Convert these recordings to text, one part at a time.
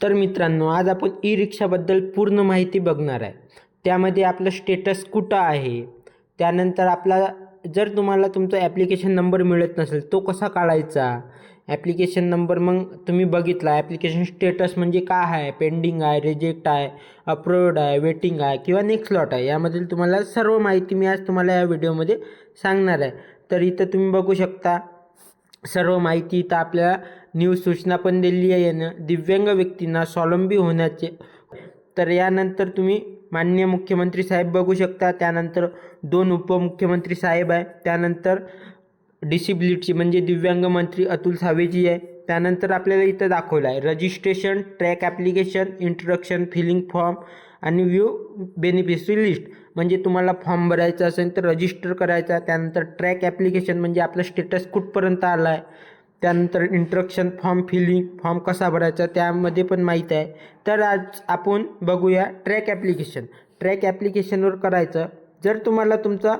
तर मित्रांनो आज आपण ई रिक्षाबद्दल पूर्ण माहिती बघणार आहे. त्यामध्ये आपलं स्टेटस कुठं आहे? त्यानंतर आपला जर तुम्हाला तुमचा ॲप्लिकेशन नंबर मिळत नसेल तो कसा काढायचा? ॲप्लिकेशन नंबर मग तुम्ही बघितला. ॲप्लिकेशन स्टेटस म्हणजे काय आहे? पेंडिंग आहे रिजेक्ट आहे अप्रूव्ड आहे वेटिंग आहे किंवा नेक्स्ट लॉट आहे. यामधील तुम्हाला सर्व माहिती मी आज तुम्हाला या व्हिडिओमध्ये सांगणार आहे. तर इथं तुम्ही बघू शकता सर्व माहिती इथं आपल्याला न्यूज सूचना पण दिली आहे यानं. दिव्यांग व्यक्तींना स्वावलंबी होण्याचे. तर यानंतर तुम्ही माननीय मुख्यमंत्री साहेब बघू शकता. त्यानंतर दोन उपमुख्यमंत्री साहेब आहे. त्यानंतर डिसिबिलिटी म्हणजे दिव्यांग मंत्री अतुल सावेजी आहे. त्यानंतर आपल्याला इथं दाखवलं आहे. Registration track application introduction filling form आणि व्यू बेनिफिशरी लिस्ट म्हणजे तुम्हाला फॉर्म भरायचा असेल तर रजिस्टर करायचा. त्यानंतर ट्रॅक ॲप्लिकेशन म्हणजे आपला स्टेटस कुठपर्यंत आला आहे त्यानंतर इंट्रक्शन फॉर्म फिलिंग फॉर्म कसा भरायचा त्यामध्ये पण माहीत आहे. तर आज आपण बघूया ट्रॅक ॲप्लिकेशन ट्रॅक ॲप्लिकेशनवर करायचं. जर तुम्हाला तुमचा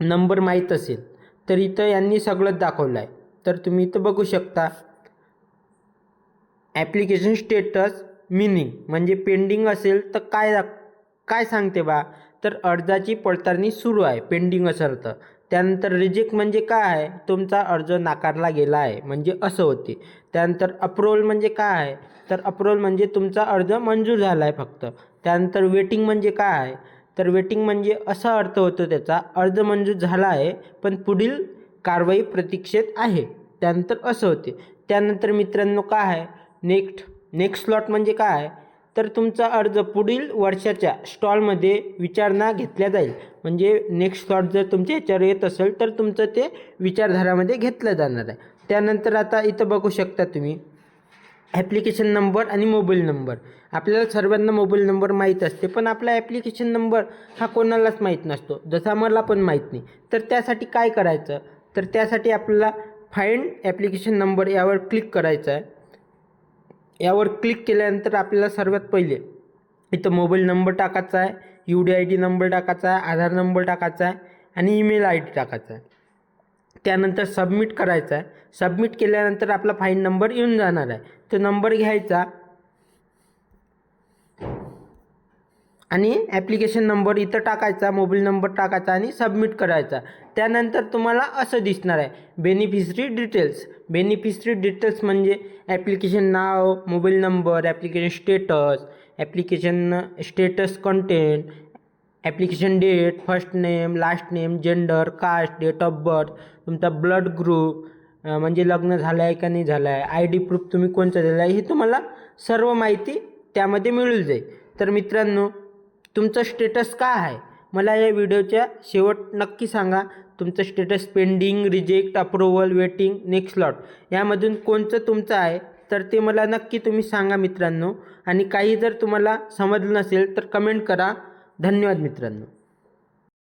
नंबर माहीत असेल तर इथं यांनी सगळंच दाखवलं आहे तर तुम्ही इथं बघू शकता. ॲप्लिकेशन स्टेटस मिनिंग म्हणजे पेंडिंग असेल तर काय काय सांगते बा? तर अर्जाची पडताळणी सुरू आहे पेंडिंग असेल तर त्यानंतर रिजेक्ट म्हणजे काय आहे? तुमचा अर्ज नाकारला गेला आहे म्हणजे असं होते. त्यानंतर अप्रुव्हल म्हणजे काय आहे? तर अप्रुव्हल म्हणजे तुमचा अर्ज मंजूर झाला आहे फक्त. त्यानंतर वेटिंग म्हणजे काय आहे? तर वेटिंग म्हणजे असा अर्थ होतो त्याचा अर्ज मंजूर झाला आहे पण पुढील कारवाई प्रतीक्षेत आहे. त्यानंतर असं होते. त्यानंतर मित्रांनो काय आहे? नेक्स्ट नेक्स्ट स्लॉट म्हणजे काय आहे? तर तुमचा अर्ज पुढील वर्षाच्या स्टॉलमध्ये विचारणा घेतल्या जाईल. म्हणजे नेक्स्ट स्टॉल जर तुमच्या याच्यावर येत असेल तर तुमचं ते विचारधारामध्ये घेतलं जाणार आहे. त्यानंतर आता इथं बघू शकता तुम्ही. ॲप्लिकेशन नंबर आणि मोबाईल नंबर आपल्याला सर्वांना मोबाईल नंबर माहीत असते पण आपला ॲप्लिकेशन नंबर हा कोणालाच माहीत नसतो. जसा मला पण माहीत नाही. तर त्यासाठी काय करायचं? तर त्यासाठी आपल्याला फाईंड ॲप्लिकेशन नंबर यावर क्लिक करायचं आहे. यावर क्लिक केल्यानंतर आपल्याला सर्वात पहिले इथं मोबाईल नंबर टाकायचा आहे U D I D number टाकायचा आहे आधार नंबर टाकायचा आहे आणि ईमेल आय डी टाकायचा आहे. त्यानंतर सबमिट करायचा आहे. सबमिट केल्यानंतर आपला फाईन नंबर येऊन जाणार आहे. तो नंबर घ्यायचा आणि ॲप्लिकेशन नंबर इथं टाकायचा मोबाईल नंबर टाकायचा आणि सबमिट करायचा. त्यानंतर तुम्हाला असं दिसणार आहे. बेनिफिशरी डिटेल्स बेनिफिशरी डिटेल्स म्हणजे application now mobile number application status application status content application date first name last name gender caste date of birth तुमचा ब्लड ग्रुप म्हणजे लग्न झालं आहे का नाही झालं आहे आय डी प्रूफ तुम्ही कोणचं दिलं आहे हे तुम्हाला सर्व माहिती त्यामध्ये मिळून जाईल. तर मित्रांनो तुमचं स्टेटस काय आहे? मला या व्हिडिओच्या शेवट नक्की सांगा. तुमचं status pending reject approval waiting next lot यामधून कोणतं तुमचं आहे? तर ते मला नक्की तुम्ही सांगा मित्रांनो. आणि काही जर तुम्हाला समजलं नसेल तर कमेंट करा. धन्यवाद मित्रांनो.